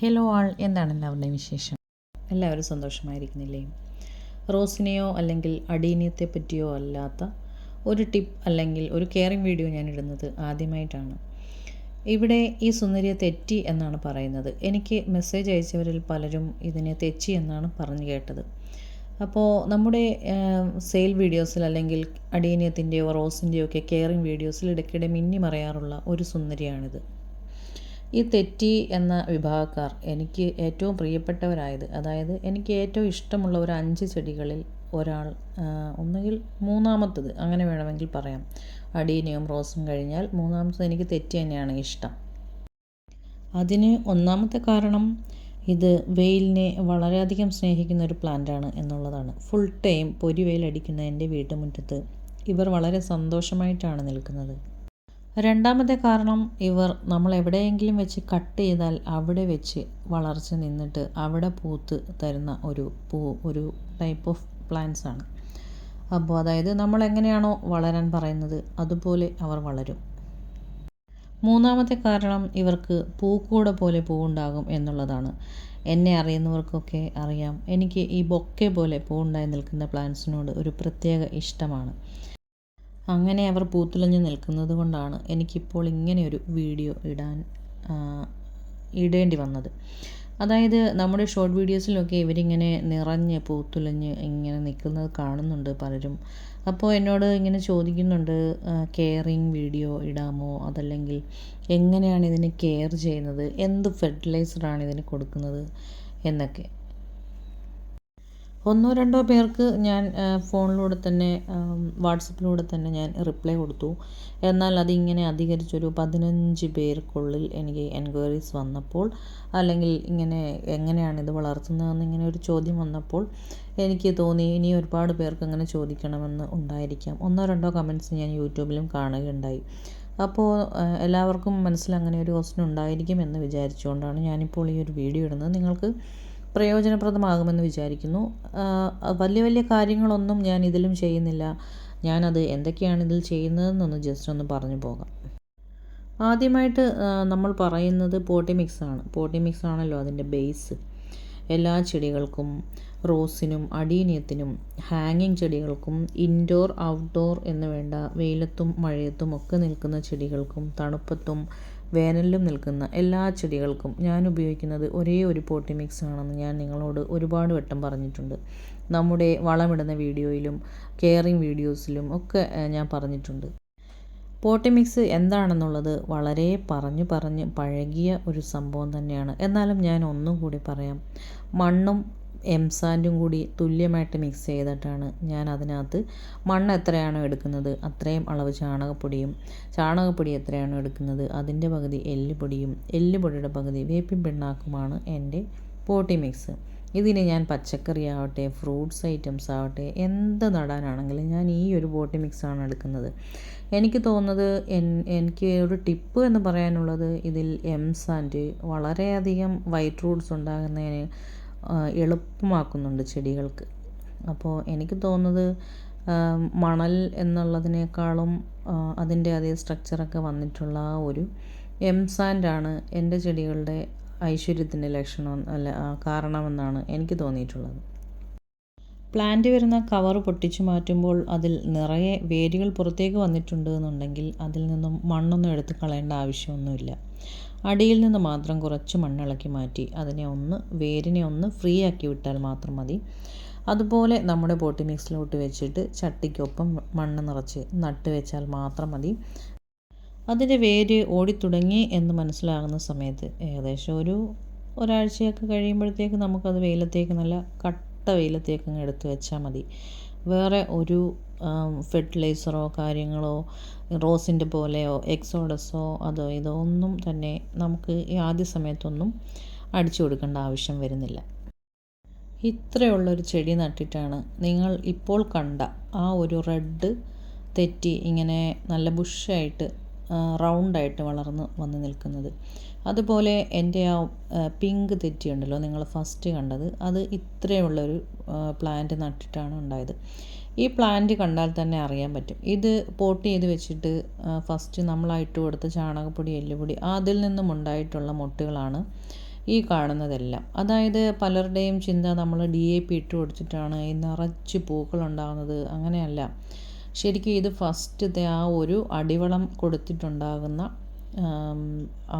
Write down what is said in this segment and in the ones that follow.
Hello ആൾ എന്താണ് എല്ലാവരുടെയും വിശേഷം? എല്ലാവരും സന്തോഷമായിരിക്കുന്നില്ലേ? റോസിനെയോ അല്ലെങ്കിൽ അടീനിയത്തെ പറ്റിയോ അല്ലാത്ത ഒരു ടിപ്പ് അല്ലെങ്കിൽ ഒരു കെയറിംഗ് വീഡിയോ ഞാൻ ഇടുന്നത് ആദ്യമായിട്ടാണ്. ഇവിടെ ഈ സുന്ദരിയെ തെറ്റി എന്നാണ് പറയുന്നത്. എനിക്ക് മെസ്സേജ് അയച്ചവരിൽ പലരും ഇതിനെ തെച്ചി എന്നാണ് പറഞ്ഞു കേട്ടത്. അപ്പോൾ നമ്മുടെ സെയിൽ വീഡിയോസിൽ അല്ലെങ്കിൽ അടീനിയത്തിന്റെയോ റോസിന്റെയോ ഒക്കെ കെയറിംഗ് വീഡിയോസിൽ ഇടയ്ക്കിടെ മിന്നി മറയാറുള്ള ഒരു സുന്ദരിയാണിത്. ഈ തെറ്റി എന്ന വിഭാഗക്കാർ എനിക്ക് ഏറ്റവും പ്രിയപ്പെട്ടവരായത് അതായത് എനിക്ക് ഏറ്റവും ഇഷ്ടമുള്ള ഒരു അഞ്ച് ചെടികളിൽ ഒരാൾ ഒന്നുകിൽ മൂന്നാമത്തത് അങ്ങനെ വേണമെങ്കിൽ പറയാം. അടീനിയും റോസും കഴിഞ്ഞാൽ മൂന്നാമത്തത് എനിക്ക് തെറ്റി തന്നെയാണ് ഇഷ്ടം. അതിന് ഒന്നാമത്തെ കാരണം ഇത് വെയിലിനെ വളരെയധികം സ്നേഹിക്കുന്ന ഒരു പ്ലാന്റാണ് എന്നുള്ളതാണ്. ഫുൾ ടൈം പൊരി വെയിലടിക്കുന്ന എന്റെ വീട്ടുമുറ്റത്ത് ഇവർ വളരെ സന്തോഷമായിട്ടാണ് നിൽക്കുന്നത്. രണ്ടാമത്തെ കാരണം ഇവർ നമ്മൾ എവിടെയെങ്കിലും വെച്ച് കട്ട് ചെയ്താൽ അവിടെ വെച്ച് വളർച്ച നിന്നിട്ട് അവിടെ പൂത്ത് തരുന്ന ഒരു പൂ ഒരു ടൈപ്പ് ഓഫ് പ്ലാന്റ്സ് ആണ്. അപ്പോൾ അതായത് നമ്മൾ എങ്ങനെയാണോ വളരാൻ പറയുന്നത് അതുപോലെ അവർ വളരും. മൂന്നാമത്തെ കാരണം ഇവർക്ക് പൂക്കൂട പോലെ പൂവുണ്ടാകും എന്നുള്ളതാണ്. എന്നെ അറിയുന്നവർക്കൊക്കെ അറിയാം. എനിക്ക് ഈ ബൊക്കെ പോലെ പൂവുണ്ടായി നിൽക്കുന്ന പ്ലാന്റ്സിനോട് ഒരു പ്രത്യേക ഇഷ്ടമാണ്. അങ്ങനെ അവർ പൂത്തുലഞ്ഞ് നിൽക്കുന്നത് കൊണ്ടാണ് എനിക്കിപ്പോൾ ഇങ്ങനെയൊരു വീഡിയോ ഇടാൻ ഇടേണ്ടി വന്നത്. അതായത് നമ്മുടെ ഷോർട്ട് വീഡിയോസിലൊക്കെ ഇവരിങ്ങനെ നിറഞ്ഞ് പൂത്തുലഞ്ഞ് ഇങ്ങനെ നിൽക്കുന്നത് കാണുന്നുണ്ട് പലരും. അപ്പോൾ എന്നോട് ഇങ്ങനെ ചോദിക്കുന്നുണ്ട് കെയറിങ് വീഡിയോ ഇടാമോ? അതല്ലെങ്കിൽ എങ്ങനെയാണ് ഇതിന് കെയർ ചെയ്യുന്നത്? എന്ത് ഫെർട്ടിലൈസറാണ് ഇതിന് കൊടുക്കുന്നത്? എന്നൊക്കെ. ഒന്നോ രണ്ടോ പേർക്ക് ഞാൻ ഫോണിലൂടെ തന്നെ വാട്സപ്പിലൂടെ തന്നെ ഞാൻ റിപ്ലൈ കൊടുത്തു. എന്നാൽ അതിങ്ങനെ അധികരിച്ചൊരു പതിനഞ്ച് പേർക്കുള്ളിൽ എനിക്ക് എൻക്വയറീസ് വന്നപ്പോൾ അല്ലെങ്കിൽ ഇങ്ങനെ എങ്ങനെയാണ് ഇത് വളർത്തുന്നതെന്ന് ഇങ്ങനെ ഒരു ചോദ്യം വന്നപ്പോൾ എനിക്ക് തോന്നി ഇനി ഒരുപാട് പേർക്ക് അങ്ങനെ ചോദിക്കണമെന്ന് ഉണ്ടായിരിക്കാം. ഒന്നോ രണ്ടോ കമന്റ്സ് ഞാൻ യൂട്യൂബിലും കാണുകയുണ്ടായി. അപ്പോൾ എല്ലാവർക്കും മനസ്സിൽ അങ്ങനെ ഒരു ക്വസ്റ്റൻ ഉണ്ടായിരിക്കും എന്ന് വിചാരിച്ചുകൊണ്ടാണ് ഞാനിപ്പോൾ ഈ ഒരു വീഡിയോ ഇടുന്നത്. നിങ്ങൾക്ക് പ്രയോജനപ്രദമാകുമെന്ന് വിചാരിക്കുന്നു. വലിയ വലിയ കാര്യങ്ങളൊന്നും ഞാൻ ഇതിലും ചെയ്യുന്നില്ല. ഞാനത് എന്തൊക്കെയാണ് ഇതിൽ ചെയ്യുന്നതെന്നൊന്ന് ജസ്റ്റ് ഒന്ന് പറഞ്ഞു പോകാം. ആദ്യമായിട്ട് നമ്മൾ പറയുന്നത് പോട്ടി മിക്സ് ആണ് പോട്ടി മിക്സ് ആണല്ലോ അതിന്റെ ബേസ്. എല്ലാ ചെടികൾക്കും റോസിനും അടീനിയത്തിനും ഹാങ്ങിങ് ചെടികൾക്കും ഇൻഡോർ ഔട്ട്ഡോർ എന്ന് വേണ്ട വെയിലത്തും മഴയത്തും ഒക്കെ നിൽക്കുന്ന ചെടികൾക്കും തണുപ്പത്തും വേനലിലും നിൽക്കുന്ന എല്ലാ ചെടികൾക്കും ഞാൻ ഉപയോഗിക്കുന്നത് ഒരേ ഒരു പോട്ടി മിക്സ് ആണെന്ന് ഞാൻ നിങ്ങളോട് ഒരുപാട് വട്ടം പറഞ്ഞിട്ടുണ്ട്. നമ്മുടെ വളമിടുന്ന വീഡിയോയിലും കെയറിങ് വീഡിയോസിലും ഒക്കെ ഞാൻ പറഞ്ഞിട്ടുണ്ട്. പോട്ടി മിക്സ് എന്താണെന്നുള്ളത് വളരെ പറഞ്ഞു പറഞ്ഞ് പഴകിയ ഒരു സംഭവം തന്നെയാണ്. എന്നാലും ഞാൻ ഒന്നും കൂടി പറയാം. മണ്ണും എംസാൻഡും കൂടി തുല്യമായിട്ട് മിക്സ് ചെയ്തിട്ടാണ് ഞാൻ അതിനകത്ത് മണ്ണ് എത്രയാണോ എടുക്കുന്നത് അത്രയും അളവ് ചാണകപ്പൊടിയും ചാണകപ്പൊടി എത്രയാണോ എടുക്കുന്നത് അതിന്റെ പകുതി എല്ലുപൊടിയും എല്ലുപൊടിയുടെ പകുതി വേപ്പിൻ പിണ്ണാക്കുമാണ് എന്റെ പോട്ടി മിക്സ് ഇതിന് ഞാൻ പച്ചക്കറി ആവട്ടെ ഫ്രൂട്ട്സ് ഐറ്റംസ് ആവട്ടെ എന്ത് നടാനാണെങ്കിലും ഞാൻ ഈ ഒരു പോട്ടി മിക്സാണ് എടുക്കുന്നത്. എനിക്ക് തോന്നുന്നത് എൻ എനിക്ക് ഒരു ടിപ്പ് എന്ന് പറയാനുള്ളത് ഇതിൽ എംസാൻഡ് വളരെയധികം വൈറ്റ് റൂട്ട്സ് ഉണ്ടാകുന്നതിന് എളുപ്പമാക്കുന്നുണ്ട് ചെടികൾക്ക്. അപ്പോൾ എനിക്ക് തോന്നുന്നത് മണൽ എന്നുള്ളതിനേക്കാളും അതിന്റെ അതേ സ്ട്രക്ചറൊക്കെ വന്നിട്ടുള്ള ആ ഒരു എം സാൻഡാണ് എന്റെ ചെടികളുടെ ഐശ്വര്യത്തിന്റെ ലക്ഷണം അല്ല കാരണമെന്നാണ് എനിക്ക് തോന്നിയിട്ടുള്ളത്. പ്ലാന്റ് വരുന്ന കവർ പൊട്ടിച്ചു മാറ്റുമ്പോൾ അതിൽ നിറയെ വേരുകൾ പുറത്തേക്ക് വന്നിട്ടുണ്ട് എന്നുണ്ടെങ്കിൽ അതിൽ നിന്നും മണ്ണൊന്നും എടുത്ത് കളയേണ്ട ആവശ്യമൊന്നുമില്ല. അടിയിൽ നിന്ന് മാത്രം കുറച്ച് മണ്ണിളക്കി മാറ്റി അതിനെ ഒന്ന് വേരിനെ ഒന്ന് ഫ്രീ ആക്കി വിട്ടാൽ മാത്രം മതി. അതുപോലെ നമ്മുടെ പോട്ടി മിക്സിലോട്ട് വെച്ചിട്ട് ചട്ടിക്കൊപ്പം മണ്ണ് നിറച്ച് നട്ട് വെച്ചാൽ മാത്രം മതി. അതിന്റെ വേര് ഓടിത്തുടങ്ങി എന്ന് മനസ്സിലാകുന്ന സമയത്ത് ഏകദേശം ഒരു ഒരാഴ്ചയൊക്കെ കഴിയുമ്പോഴത്തേക്ക് നമുക്കത് വെയിലത്തേക്ക് നല്ല കട്ട വെയിലത്തേക്ക് അങ്ങ് എടുത്ത് വെച്ചാൽ മതി. വേറെ ഒരു ഫെർട്ടിലൈസറോ കാര്യങ്ങളോ റോസിന്റെ പോലെയോ എക്സോഡസോ അതോ ഇതോ ഒന്നും തന്നെ നമുക്ക് ഈ ആദ്യ സമയത്തൊന്നും അടിച്ചു കൊടുക്കേണ്ട ആവശ്യം വരുന്നില്ല. ഇത്രയുള്ളൊരു ചെടി നട്ടിട്ടാണ് നിങ്ങൾ ഇപ്പോൾ കണ്ട ആ ഒരു റെഡ് തെറ്റി ഇങ്ങനെ നല്ല ബുഷായിട്ട് റൗണ്ടായിട്ട് വളർന്ന് വന്ന് നിൽക്കുന്നത്. അതുപോലെ എന്റെ ആ പിങ്ക് തെറ്റിയുണ്ടല്ലോ നിങ്ങൾ ഫസ്റ്റ് കണ്ടത് അത് ഇത്രയുള്ളൊരു പ്ലാന്റ് നട്ടിട്ടാണ് ഉണ്ടായത്. ഈ പ്ലാന്റ് കണ്ടാൽ തന്നെ അറിയാൻ പറ്റും. ഇത് പോട്ട് ചെയ്ത് വെച്ചിട്ട് ഫസ്റ്റ് നമ്മളായിട്ട് കൊടുത്ത ചാണകപ്പൊടി എല്ലുപൊടി അതിൽ നിന്നും ഉണ്ടായിട്ടുള്ള മുട്ടുകളാണ് ഈ കാണുന്നതെല്ലാം. അതായത് പലരുടെയും ചിന്ത നമ്മൾ ഡി എ പി ഇട്ട് കൊടുത്തിട്ടാണ് ഈ നിറച്ച് പൂക്കൾ ഉണ്ടാകുന്നത്. അങ്ങനെയല്ല. ശരിക്കും ഇത് ഫസ്റ്റത്തെ ആ ഒരു അടിവളം കൊടുത്തിട്ടുണ്ടാകുന്ന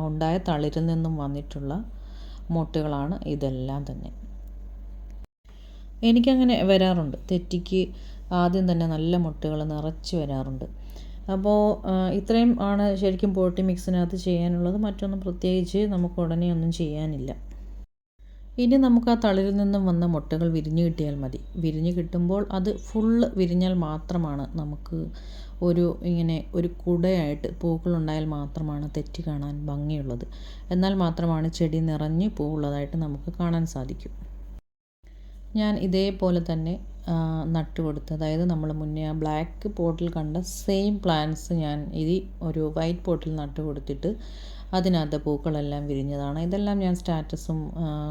ഉണ്ടായ തളിരിൽ നിന്നും വന്നിട്ടുള്ള മുട്ടുകളാണ് ഇതെല്ലാം തന്നെ. എനിക്കങ്ങനെ വരാറുണ്ട്. തെറ്റിക്ക് ആദ്യം തന്നെ നല്ല മുട്ടകൾ നിറച്ച് വരാറുണ്ട്. അപ്പോൾ ഇത്രയും ആണ് ശരിക്കും പോട്ടി മിക്സിനകത്ത് ചെയ്യാനുള്ളത്. മറ്റൊന്നും പ്രത്യേകിച്ച് നമുക്ക് ഉടനെ ഒന്നും ചെയ്യാനില്ല. ഇനി നമുക്ക് ആ തളിരിൽ നിന്നും വന്ന മുട്ടകൾ വിരിഞ്ഞു കിട്ടിയാൽ മതി. വിരിഞ്ഞ് കിട്ടുമ്പോൾ അത് ഫുള്ള് വിരിഞ്ഞാൽ മാത്രമാണ് നമുക്ക് ഒരു ഇങ്ങനെ ഒരു കുടയായിട്ട് പൂക്കളുണ്ടായാൽ മാത്രമാണ് തെറ്റി കാണാൻ ഭംഗിയുള്ളത്. എന്നാൽ മാത്രമാണ് ചെടി നിറഞ്ഞ് പൂവുള്ളതായിട്ട് നമുക്ക് കാണാൻ സാധിക്കും. ഞാൻ ഇതേപോലെ തന്നെ നട്ട് കൊടുത്ത് അതായത് നമ്മൾ മുന്നേ ആ ബ്ലാക്ക് പോട്ടിൽ കണ്ട സെയിം പ്ലാന്റ്സ് ഞാൻ ഇത് ഒരു വൈറ്റ് പോട്ടിൽ നട്ടു കൊടുത്തിട്ട് അതിനകത്ത് പൂക്കളെല്ലാം വിരിഞ്ഞതാണ്. ഇതെല്ലാം ഞാൻ സ്റ്റാറ്റസും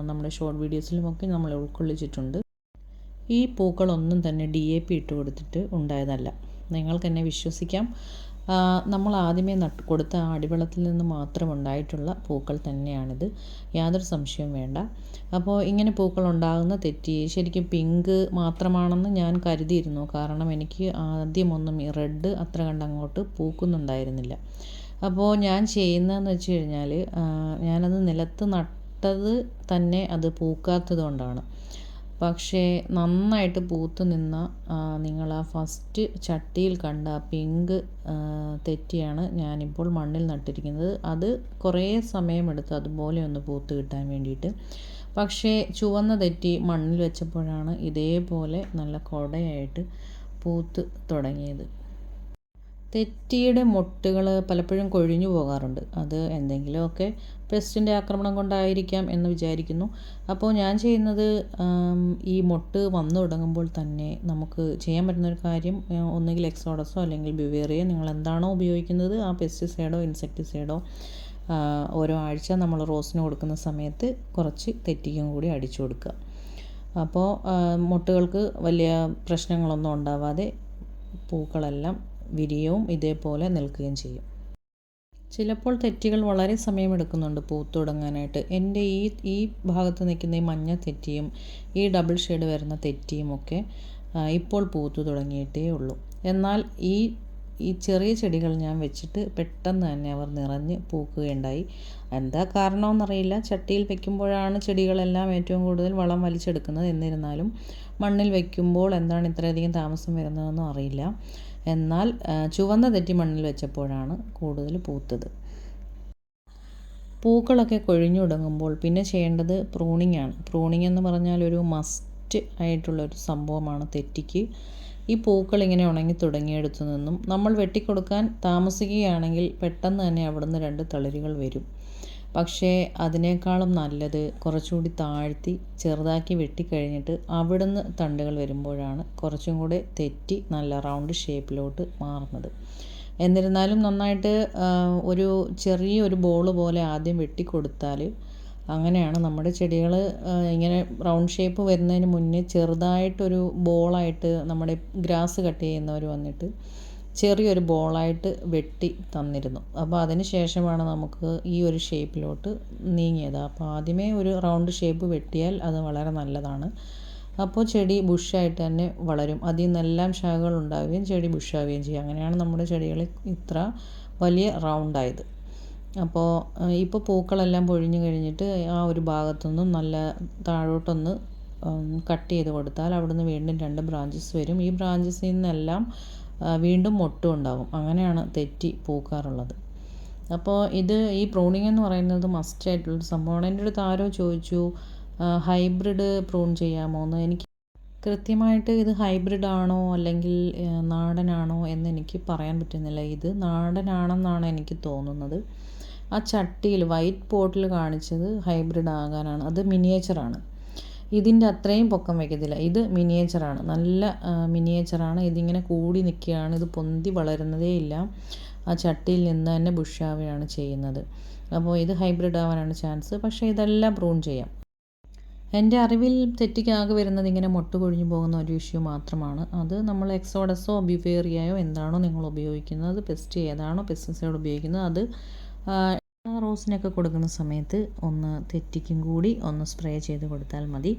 നമ്മുടെ ഷോർട്ട് വീഡിയോസിലും ഒക്കെ നമ്മൾ ഉൾക്കൊള്ളിച്ചിട്ടുണ്ട്. ഈ പൂക്കളൊന്നും തന്നെ ഡി എ പി ഇട്ട് കൊടുത്തിട്ട് ഉണ്ടായതല്ല. നിങ്ങൾക്ക് എന്നെ വിശ്വസിക്കാം. നമ്മൾ ആദ്യമേ നട്ട് കൊടുത്ത ആ അടിവെള്ളത്തിൽ നിന്ന് മാത്രം ഉണ്ടായിട്ടുള്ള പൂക്കൾ തന്നെയാണിത്. യാതൊരു സംശയവും വേണ്ട. അപ്പോൾ ഇങ്ങനെ പൂക്കൾ ഉണ്ടാകുന്ന തെറ്റി ശരിക്കും പിങ്ക് മാത്രമാണെന്ന് ഞാൻ കരുതിയിരുന്നു. കാരണം എനിക്ക് ആദ്യമൊന്നും ഈ റെഡ് അത്ര കണ്ടങ്ങോട്ട് പൂക്കുന്നുണ്ടായിരുന്നില്ല. അപ്പോൾ ഞാൻ ചെയ്യുന്നതെന്ന് വെച്ച് കഴിഞ്ഞാൽ ഞാനത് നിലത്ത് നട്ടത് തന്നെ അത് പൂക്കാത്തത് കൊണ്ടാണ്. പക്ഷേ നന്നായിട്ട് പൂത്ത് നിന്ന നിങ്ങൾ ആ ഫസ്റ്റ് ചട്ടിയിൽ കണ്ട പിങ്ക് തെറ്റിയാണ് ഞാനിപ്പോൾ മണ്ണിൽ നട്ടിരിക്കുന്നത്. അത് കുറേ സമയമെടുത്ത് അതുപോലെ ഒന്ന് പൂത്ത് കിട്ടാൻ വേണ്ടിയിട്ട്. പക്ഷേ ചുവന്ന തെറ്റി മണ്ണിൽ വെച്ചപ്പോഴാണ് ഇതേപോലെ നല്ല കൊടയായിട്ട് പൂത്ത് തുടങ്ങിയത്. തെറ്റിയുടെ മൊട്ടുകൾ പലപ്പോഴും കൊഴിഞ്ഞു പോകാറുണ്ട്. അത് എന്തെങ്കിലുമൊക്കെ പെസ്റ്റിന്റെ ആക്രമണം കൊണ്ടായിരിക്കാം എന്ന് വിചാരിക്കുന്നു. അപ്പോൾ ഞാൻ ചെയ്യുന്നത് ഈ മൊട്ട് വന്നു തുടങ്ങുമ്പോൾ തന്നെ നമുക്ക് ചെയ്യാൻ പറ്റുന്ന ഒരു കാര്യം ഒന്നുകിൽ എക്സോഡസോ അല്ലെങ്കിൽ ബിവേറിയോ നിങ്ങൾ എന്താണോ ഉപയോഗിക്കുന്നത് ആ പെസ്റ്റിസൈഡോ ഇൻസെക്ടിസൈഡോ ഓരോ ആഴ്ച നമ്മൾ റോസിന് കൊടുക്കുന്ന സമയത്ത് കുറച്ച് തെറ്റിക്കും കൂടി അടിച്ചു കൊടുക്കുക. അപ്പോൾ മുട്ടുകൾക്ക് വലിയ പ്രശ്നങ്ങളൊന്നും ഉണ്ടാവാതെ പൂക്കളെല്ലാം വിരിയവും ഇതേപോലെ നിൽക്കുകയും ചെയ്യും. ചിലപ്പോൾ തെറ്റികൾ വളരെ സമയമെടുക്കുന്നുണ്ട് പൂത്ത് തുടങ്ങാനായിട്ട് എന്റെ ഈ ഈ ഭാഗത്ത് നിൽക്കുന്ന ഈ മഞ്ഞ തെറ്റിയും ഈ ഡബിൾ ഷെയ്ഡ് വരുന്ന തെറ്റിയും ഒക്കെ ഇപ്പോൾ പൂത്തു തുടങ്ങിയിട്ടേ ഉള്ളൂ. എന്നാൽ ഈ ഈ ചെറിയ ചെടികൾ ഞാൻ വെച്ചിട്ട് പെട്ടെന്ന് തന്നെ അവർ നിറഞ്ഞ് പൂക്കുകയുണ്ടായി. എന്താ കാരണമെന്നറിയില്ല ചട്ടിയിൽ വെക്കുമ്പോഴാണ് ചെടികളെല്ലാം ഏറ്റവും കൂടുതൽ വളം വലിച്ചെടുക്കുന്നത്. എന്നിരുന്നാലും മണ്ണിൽ വയ്ക്കുമ്പോൾ എന്താണ് ഇത്രയധികം താമസം വരുന്നതെന്നും അറിയില്ല. എന്നാൽ ചുവന്ന തെറ്റി മണ്ണിൽ വെച്ചപ്പോഴാണ് കൂടുതൽ പൂത്തത്. പൂക്കളൊക്കെ കൊഴിഞ്ഞു തുടങ്ങുമ്പോൾ പിന്നെ ചെയ്യേണ്ടത് പ്രൂണിംഗ് ആണ് പ്രൂണിംഗ് എന്ന് പറഞ്ഞാൽ ഒരു മസ്റ്റ് ആയിട്ടുള്ളൊരു സംഭവമാണ് തെറ്റിക്ക്. ഈ പൂക്കൾ ഇങ്ങനെ ഉണങ്ങി തുടങ്ങിയെടുത്തു നിന്നും നമ്മൾ വെട്ടിക്കൊടുക്കാൻ താമസിക്കുകയാണെങ്കിൽ പെട്ടെന്ന് തന്നെ അവിടുന്ന് രണ്ട് തളിരുകൾ വരും. പക്ഷേ അതിനേക്കാളും നല്ലത് കുറച്ചുകൂടി താഴ്ത്തി ചെറുതാക്കി വെട്ടിക്കഴിഞ്ഞിട്ട് അവിടുന്ന് തണ്ടുകൾ വരുമ്പോഴാണ് കുറച്ചും കൂടെ തെറ്റി നല്ല റൗണ്ട് ഷേപ്പിലോട്ട് മാറുന്നത്. എന്നിരുന്നാലും നന്നായിട്ട് ഒരു ചെറിയൊരു ബോൾ പോലെ ആദ്യം വെട്ടിക്കൊടുത്താൽ അങ്ങനെയാണ് നമ്മുടെ ചെടികൾ ഇങ്ങനെ റൗണ്ട് ഷേപ്പ് വരുന്നതിന് മുന്നേ ചെറുതായിട്ടൊരു ബോളായിട്ട് നമ്മുടെ ഗ്രാസ് കട്ട് ചെയ്യുന്നവർ വന്നിട്ട് ചെറിയൊരു ബോളായിട്ട് വെട്ടി തന്നിരുന്നു. അപ്പോൾ അതിന് ശേഷമാണ് നമുക്ക് ഈ ഒരു ഷേപ്പിലോട്ട് നീങ്ങിയത്. അപ്പോൾ ആദ്യമേ ഒരു റൗണ്ട് ഷേപ്പ് വെട്ടിയാൽ അത് വളരെ നല്ലതാണ്. അപ്പോൾ ചെടി ബുഷായിട്ട് തന്നെ വളരും. അതിൽ നിന്നെല്ലാം ശാഖകൾ ഉണ്ടാവുകയും ചെടി ബുഷാവുകയും ചെയ്യും. അങ്ങനെയാണ് നമ്മുടെ ചെടികൾ ഇത്ര വലിയ റൗണ്ടായത്. അപ്പോൾ ഇപ്പോൾ പൂക്കളെല്ലാം പൊഴിഞ്ഞു കഴിഞ്ഞിട്ട് ആ ഒരു ഭാഗത്തുനിന്നും നല്ല താഴോട്ടൊന്ന് കട്ട് ചെയ്ത് കൊടുത്താൽ അവിടുന്ന് വീണ്ടും രണ്ട് ബ്രാഞ്ചസ് വരും. ഈ ബ്രാഞ്ചസിൽ നിന്നെല്ലാം വീണ്ടും മൊട്ടും ഉണ്ടാകും അങ്ങനെയാണ് തെറ്റി പൂക്കാറുള്ളത്. അപ്പോൾ ഇത് ഈ പ്രൂണിങ് എന്ന് പറയുന്നത് മസ്റ്റ് ആയിട്ടുള്ള സംഭവമാണ്. എന്റെ അടുത്ത് ആരോ ചോദിച്ചു ഹൈബ്രിഡ് പ്രൂൺ ചെയ്യാമോ എന്ന്. എനിക്ക് കൃത്യമായിട്ട് ഇത് ഹൈബ്രിഡ് ആണോ അല്ലെങ്കിൽ നാടനാണോ എന്ന് എനിക്ക് പറയാൻ പറ്റുന്നില്ല. ഇത് നാടനാണെന്നാണ് എനിക്ക് തോന്നുന്നത്. ആ ചട്ടിയിൽ വൈറ്റ് പോട്ടിൽ കാണിച്ചത് ഹൈബ്രിഡ് ആകാനാണ്. അത് മിനിയേച്ചറാണ് ഇതിന്റെ അത്രയും പൊക്കം വയ്ക്കത്തില്ല. ഇത് മിനിയേച്ചറാണ്. നല്ല മിനിയേച്ചറാണ്. ഇതിങ്ങനെ കൂടി നിൽക്കുകയാണ്. ഇത് പൊന്തി വളരുന്നതേ ഇല്ല. ആ ചട്ടിയിൽ നിന്ന് തന്നെ ബുഷാവുകയാണ് ചെയ്യുന്നത്. അപ്പോൾ ഇത് ഹൈബ്രിഡ് ആവാനാണ് ചാൻസ്. പക്ഷേ ഇതെല്ലാം പ്രൂൺ ചെയ്യാം. എന്റെ അറിവിൽ തെറ്റിക്കാകെ വരുന്നത് ഇങ്ങനെ മൊട്ട് കൊഴിഞ്ഞു പോകുന്ന ഒരു ഇഷ്യൂ മാത്രമാണ്. അത് നമ്മൾ എക്സോഡസോ ബിവേറിയയോ എന്താണോ നിങ്ങൾ ഉപയോഗിക്കുന്നത് പെസ്റ്റ് ഏതാണോ പെസ്റ്റിസൈഡ് ഉപയോഗിക്കുന്നത് അത് റോസിനൊക്കെ കൊടുക്കുന്ന സമയത്ത് ഒന്ന് തെറ്റിക്കും കൂടി ഒന്ന് സ്പ്രേ ചെയ്ത് കൊടുത്താൽ മതി.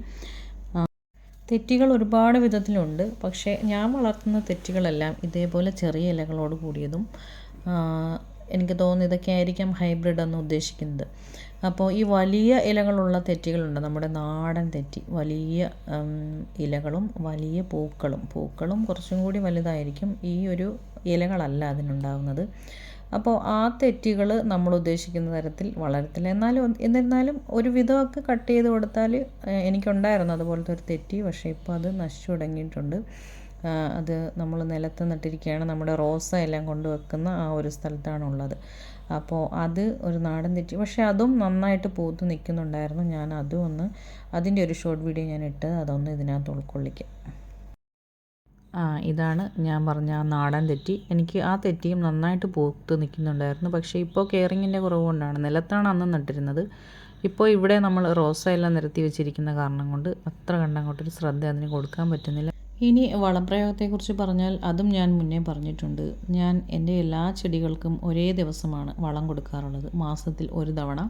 തെറ്റികൾ ഒരുപാട് വിധത്തിലുണ്ട്. പക്ഷേ ഞാൻ വളർത്തുന്ന തെറ്റികളെല്ലാം ഇതേപോലെ ചെറിയ ഇലകളോട് കൂടിയതും എനിക്ക് തോന്നുന്നു ഇതൊക്കെ ആയിരിക്കാം ഹൈബ്രിഡ് എന്ന് ഉദ്ദേശിക്കുന്നത്. അപ്പോൾ ഈ വലിയ ഇലകളുള്ള തെറ്റികളുണ്ട്. നമ്മുടെ നാടൻ തെറ്റി വലിയ ഇലകളും വലിയ പൂക്കളും പൂക്കളും കുറച്ചും കൂടി വലുതായിരിക്കും ഈ ഒരു ഇലകളല്ല അതിനുണ്ടാകുന്നത് അപ്പോൾ ആ തെറ്റുകൾ നമ്മൾ ഉദ്ദേശിക്കുന്ന തരത്തിൽ വളരത്തില്ല. എന്നാലും എന്നിരുന്നാലും ഒരു വിധമൊക്കെ കട്ട് ചെയ്ത് കൊടുത്താൽ എനിക്കുണ്ടായിരുന്നു അതുപോലത്തെ ഒരു തെറ്റി. പക്ഷേ ഇപ്പോൾ അത് നശിച്ചു തുടങ്ങിയിട്ടുണ്ട്. അത് നമ്മൾ നിലത്ത് നട്ടിരിക്കുകയാണ് നമ്മുടെ റോസ എല്ലാം കൊണ്ട് വെക്കുന്ന ആ ഒരു സ്ഥലത്താണ് ഉള്ളത്. അപ്പോൾ അത് ഒരു നാടൻ തെറ്റി. പക്ഷേ അതും നന്നായിട്ട് പൂത്ത് നിൽക്കുന്നുണ്ടായിരുന്നു. ഞാൻ അതും ഒന്ന് അതിന്റെ ഒരു ഷോർട്ട് വീഡിയോ ഞാൻ ഇട്ട് അതൊന്ന് ഇതിനകത്ത് ഉൾക്കൊള്ളിക്കാം. ഇതാണ് ഞാൻ പറഞ്ഞ ആ നാടൻ തെറ്റി. എനിക്ക് ആ തെറ്റിയും നന്നായിട്ട് പൂത്ത് നിൽക്കുന്നുണ്ടായിരുന്നു. പക്ഷേ ഇപ്പോൾ കെയറിങ്ങിന്റെ കുറവ് കൊണ്ടാണ്. നിലത്താണ് അന്ന് നട്ടിരുന്നത്. ഇപ്പോൾ ഇവിടെ നമ്മൾ റോസ എല്ലാം നിരത്തി വെച്ചിരിക്കുന്ന കാരണം കൊണ്ട് അത്ര കണ്ടങ്ങോട്ടൊരു ശ്രദ്ധ അതിന് കൊടുക്കാൻ പറ്റുന്നില്ല. ഇനി വളപ്രയോഗത്തെക്കുറിച്ച് പറഞ്ഞാൽ അതും ഞാൻ മുന്നേ പറഞ്ഞിട്ടുണ്ട്. ഞാൻ എന്റെ എല്ലാ ചെടികൾക്കും ഒരേ ദിവസമാണ് വളം കൊടുക്കാറുള്ളത്. മാസത്തിൽ ഒരു തവണ.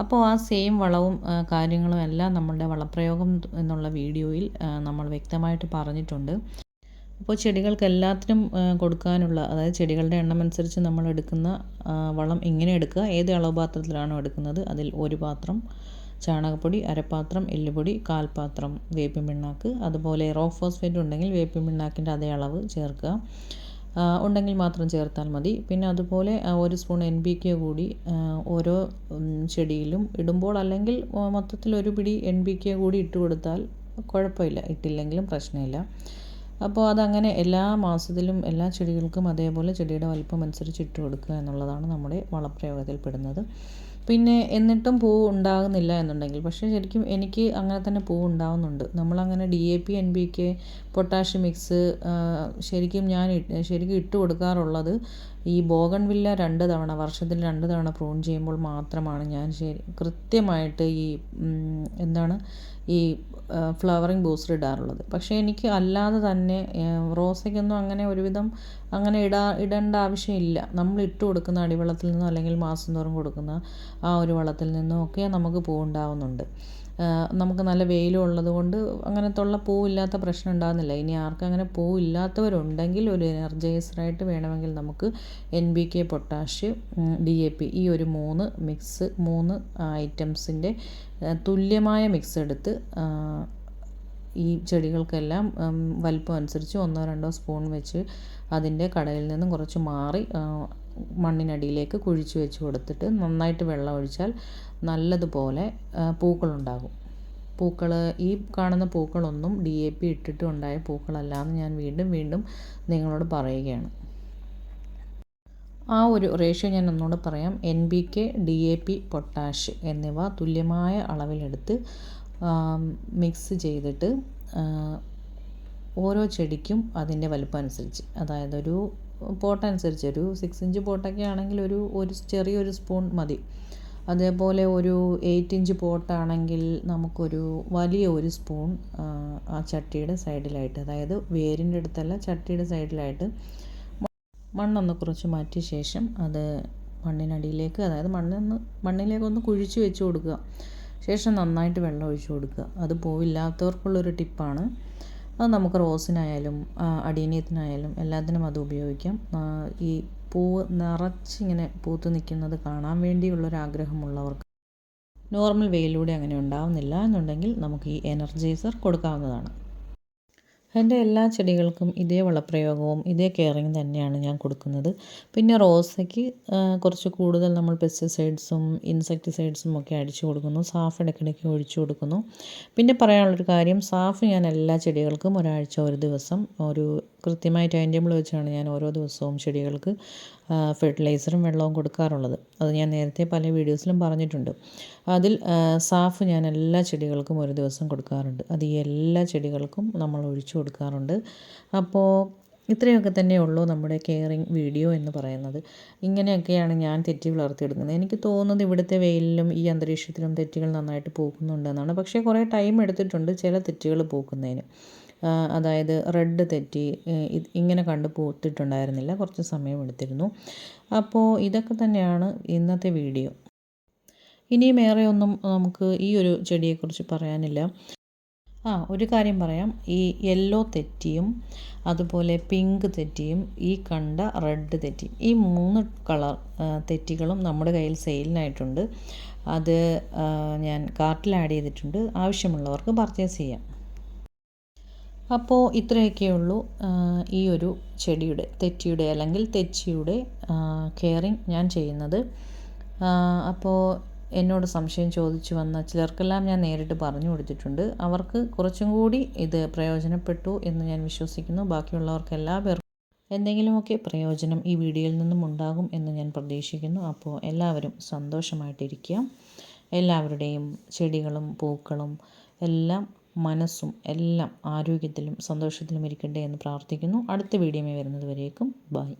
അപ്പോൾ ആ സെയിം വളവും കാര്യങ്ങളും എല്ലാം നമ്മളുടെ വളപ്രയോഗം എന്നുള്ള വീഡിയോയിൽ നമ്മൾ വ്യക്തമായിട്ട് പറഞ്ഞിട്ടുണ്ട്. അപ്പോൾ ചെടികൾക്ക് എല്ലാത്തിനും കൊടുക്കാനുള്ള അതായത് ചെടികളുടെ എണ്ണം അനുസരിച്ച് നമ്മൾ എടുക്കുന്ന വളം എങ്ങനെ എടുക്കുക. ഏത് അളവ് പാത്രത്തിലാണോ എടുക്കുന്നത്? അതിൽ ഒരു പാത്രം ചാണകപ്പൊടി അരപ്പാത്രം എല്ലുപൊടി കാൽപാത്രം വേപ്പിൻ പിണ്ണാക്ക് അതുപോലെ റോഫോസ്ഫേറ്റ് ഫോസ്ഫേറ്റ് ഉണ്ടെങ്കിൽ വേപ്പിൻ പിണ്ണാക്കിന്റെ അതേ അളവ് ചേർക്കുക. ഉണ്ടെങ്കിൽ മാത്രം ചേർത്താൽ മതി. പിന്നെ അതുപോലെ ഒരു സ്പൂൺ എൻ ബി കെ കൂടി ഓരോ ചെടിയിലും ഇടുമ്പോൾ അല്ലെങ്കിൽ മൊത്തത്തിൽ ഒരു പിടി എൻ ബി കെ കൂടി ഇട്ട് കൊടുത്താൽ കുഴപ്പമില്ല. ഇട്ടില്ലെങ്കിലും പ്രശ്നമില്ല. അപ്പോൾ അതങ്ങനെ എല്ലാ മാസത്തിലും എല്ലാ ചെടികൾക്കും അതേപോലെ ചെടിയുടെ വലിപ്പം അനുസരിച്ച് ഇട്ട് കൊടുക്കുക എന്നുള്ളതാണ് നമ്മുടെ വളപ്രയോഗത്തിൽ പെടുന്നത് പിന്നെ എന്നിട്ടും പൂ ഉണ്ടാകുന്നില്ല എന്നുണ്ടെങ്കിൽ പക്ഷേ ശരിക്കും എനിക്ക് അങ്ങനെ തന്നെ പൂ ഉണ്ടാകുന്നുണ്ട് നമ്മളങ്ങനെ D A P N B K potassium mix ശരിക്കും ഞാൻ ശരിക്കും ഇട്ട് കൊടുക്കാറുള്ളത് ഈ ബോഗൺവില്ല രണ്ട് തവണ വർഷത്തിൽ രണ്ട് തവണ പ്രൂൺ ചെയ്യുമ്പോൾ മാത്രമാണ് ഞാൻ ശരി കൃത്യമായിട്ട് ഈ എന്താണ് ഈ ഫ്ലവറിങ് ബൂസ്റ്റർ ഇടാറുള്ളത്. പക്ഷേ എനിക്ക് അല്ലാതെ തന്നെ റോസയ്ക്കൊന്നും അങ്ങനെ ഒരുവിധം അങ്ങനെ ഇടാ ഇടേണ്ട ആവശ്യമില്ല. നമ്മൾ ഇട്ട് കൊടുക്കുന്ന അടിവെള്ളത്തിൽ നിന്നോ അല്ലെങ്കിൽ മാസം തോറും കൊടുക്കുന്ന ആ ഒരു വളത്തിൽ നിന്നോ ഒക്കെ നമുക്ക് പൂവുണ്ടാവുന്നുണ്ട് നമുക്ക് നല്ല വെയിലും ഉള്ളത് കൊണ്ട് അങ്ങനത്തുള്ള പൂവില്ലാത്ത പ്രശ്നം ഉണ്ടാകുന്നില്ല. ഇനി ആർക്കും അങ്ങനെ പൂവില്ലാത്തവരുണ്ടെങ്കിൽ ഒരു എനർജൈസറായിട്ട് വേണമെങ്കിൽ നമുക്ക് N B K potash D A P ഈ ഒരു മൂന്ന് മിക്സ് മൂന്ന് ഐറ്റംസിന്റെ തുല്യമായ മിക്സ് എടുത്ത് ഈ ചെടികൾക്കെല്ലാം വലിപ്പം അനുസരിച്ച് ഒന്നോ രണ്ടോ സ്പൂൺ വെച്ച് അതിന്റെ കടയിൽ നിന്നും കുറച്ച് മാറി മണ്ണിനടിയിലേക്ക് കുഴിച്ച് വെച്ച് കൊടുത്തിട്ട് നന്നായിട്ട് വെള്ളം ഒഴിച്ചാൽ നല്ലതുപോലെ പൂക്കളുണ്ടാകും. പൂക്കൾ ഈ കാണുന്ന പൂക്കളൊന്നും ഡി എ പി ഇട്ടിട്ടുണ്ടായ പൂക്കളല്ല എന്ന് ഞാൻ വീണ്ടും വീണ്ടും നിങ്ങളോട് പറയുകയാണ്. ആ ഒരു റേഷ്യോ ഞാൻ ഒന്നുകൂടെ പറയാം. N B K D A P potash എന്നിവ തുല്യമായ അളവിലെടുത്ത് മിക്സ് ചെയ്തിട്ട് ഓരോ ചെടിക്കും അതിന്റെ വലുപ്പം അനുസരിച്ച് അതായത് ഒരു പോട്ടനുസരിച്ച് ഒരു സിക്സ് ഇഞ്ച് പോട്ടൊക്കെ ആണെങ്കിൽ ഒരു ഒരു ചെറിയൊരു സ്പൂൺ മതി. അതേപോലെ ഒരു എയ്റ്റ് ഇഞ്ച് പോട്ടാണെങ്കിൽ നമുക്കൊരു വലിയ ഒരു സ്പൂൺ ആ ചട്ടിയുടെ സൈഡിലായിട്ട് അതായത് വേരിന്റെ അടുത്തല്ല ചട്ടിയുടെ സൈഡിലായിട്ട് മണ്ണൊന്ന് കുറച്ച് മാറ്റിയ ശേഷം അത് മണ്ണിനടിയിലേക്ക് അതായത് മണ്ണൊന്ന് മണ്ണിലേക്കൊന്ന് കുഴിച്ച് വെച്ച് കൊടുക്കുക. ശേഷം നന്നായിട്ട് വെള്ളം ഒഴിച്ച് കൊടുക്കുക. അത് പോവില്ലാത്തവർക്കുള്ളൊരു ടിപ്പാണ്. അത് നമുക്ക് റോസിനായാലും അടീനിയത്തിനായാലും എല്ലാത്തിനും അത് ഉപയോഗിക്കാം. ഈ പൂവ് നിറച്ചിങ്ങനെ പൂത്ത് നിൽക്കുന്നത് കാണാൻ വേണ്ടിയുള്ളൊരാഗ്രഹമുള്ളവർക്ക്. നോർമൽ വെയിലൂടെ അങ്ങനെ ഉണ്ടാവുന്നില്ല എന്നുണ്ടെങ്കിൽ നമുക്ക് ഈ എനർജൈസർ കൊടുക്കാവുന്നതാണ്. എന്റെ എല്ലാ ചെടികൾക്കും ഇതേ വളപ്രയോഗവും ഇതേ കെയറിങ് തന്നെയാണ് ഞാൻ കൊടുക്കുന്നത്. പിന്നെ റോസയ്ക്ക് കുറച്ച് കൂടുതൽ നമ്മൾ പെസ്റ്റിസൈഡ്സും ഇൻസെക്ടിസൈഡ്സും ഒക്കെ അടിച്ചു കൊടുക്കുന്നു സാഫ് ഇടയ്ക്കിടയ്ക്ക് ഒഴിച്ചു കൊടുക്കുന്നു. പിന്നെ പറയാനുള്ളൊരു കാര്യം സാഫ് ഞാൻ എല്ലാ ചെടികൾക്കും ഒരാഴ്ച ഒരു ദിവസം ഒരു കൃത്യമായി ടൈം ടേബിൾ വെച്ചാണ് ഞാൻ ഓരോ ദിവസവും ചെടികൾക്ക് ഫെർട്ടിലൈസറും വെള്ളവും കൊടുക്കാറുള്ളത്. അത് ഞാൻ നേരത്തെ പല വീഡിയോസിലും പറഞ്ഞിട്ടുണ്ട്. അതിൽ സാഫ് ഞാൻ എല്ലാ ചെടികൾക്കും ഒരു ദിവസം കൊടുക്കാറുണ്ട്. അത് ഈ എല്ലാ ചെടികൾക്കും നമ്മൾ ഒഴിച്ചു കൊടുക്കാറുണ്ട്. അപ്പോൾ ഇത്രയൊക്കെ തന്നെ ഉള്ളൂ നമ്മുടെ കെയറിങ് വീഡിയോ എന്ന് പറയുന്നത്. ഇങ്ങനെയൊക്കെയാണ് ഞാൻ തെറ്റി വളർത്തിയെടുക്കുന്നത്. എനിക്ക് തോന്നുന്നത് ഇവിടുത്തെ വെയിലിലും ഈ അന്തരീക്ഷത്തിലും തെറ്റുകൾ നന്നായിട്ട് പോകുന്നുണ്ടെന്നാണ്. പക്ഷേ കുറേ ടൈം എടുത്തിട്ടുണ്ട് ചില തെറ്റുകൾ പൂക്കുന്നതിന് ആ, അതായത് റെഡ് തെറ്റി ഇങ്ങനെ കണ്ട് പൂത്തിട്ടുണ്ടായിരുന്നില്ല. കുറച്ച് സമയമെടുത്തിരുന്നു അപ്പോൾ ഇതൊക്കെ തന്നെയാണ് ഇന്നത്തെ വീഡിയോ. ഇനിയും ഏറെ ഒന്നും നമുക്ക് ഈ ഒരു ചെടിയെക്കുറിച്ച് പറയാനില്ല. ആ ഒരു കാര്യം പറയാം. ഈ യെല്ലോ തെറ്റിയും അതുപോലെ പിങ്ക് തെറ്റിയും ഈ കണ്ട റെഡ് തെറ്റിയും ഈ മൂന്ന് കളർ തെറ്റികളും നമ്മുടെ കയ്യിൽ സെയിലിനായിട്ടുണ്ട്. അത് ഞാൻ കാർട്ടിൽ ആഡ് ചെയ്തിട്ടുണ്ട്. ആവശ്യമുള്ളവർക്ക് പർച്ചേസ് ചെയ്യാം. അപ്പോൾ ഇത്രയൊക്കെയുള്ളൂ ഈ ഒരു ചെടിയുടെ തെറ്റിയുടെ അല്ലെങ്കിൽ തെച്ചിയുടെ കെയറിങ് ഞാൻ ചെയ്യുന്നത്. അപ്പോൾ എന്നോട് സംശയം ചോദിച്ചു വന്ന ചിലർക്കെല്ലാം ഞാൻ നേരിട്ട് പറഞ്ഞു കൊടുത്തിട്ടുണ്ട്. അവർക്ക് കുറച്ചും കൂടി ഇത് പ്രയോജനപ്പെട്ടു എന്ന് ഞാൻ വിശ്വസിക്കുന്നു. ബാക്കിയുള്ളവർക്ക് എല്ലാ പേർക്കും എന്തെങ്കിലുമൊക്കെ പ്രയോജനം ഈ വീഡിയോയിൽ നിന്നും ഉണ്ടാകും എന്ന് ഞാൻ പ്രതീക്ഷിക്കുന്നു. അപ്പോൾ എല്ലാവരും സന്തോഷമായിട്ടിരിക്കുക. എല്ലാവരുടെയും ചെടികളും പൂക്കളും എല്ലാം മനസ്സും എല്ലാം ആരോഗ്യത്തിലും സന്തോഷത്തിലും ഇരിക്കട്ടെ എന്ന് പ്രാർത്ഥിക്കുന്നു. അടുത്ത വീഡിയോയിൽ വരുന്നത് വരേക്കും. ബൈ.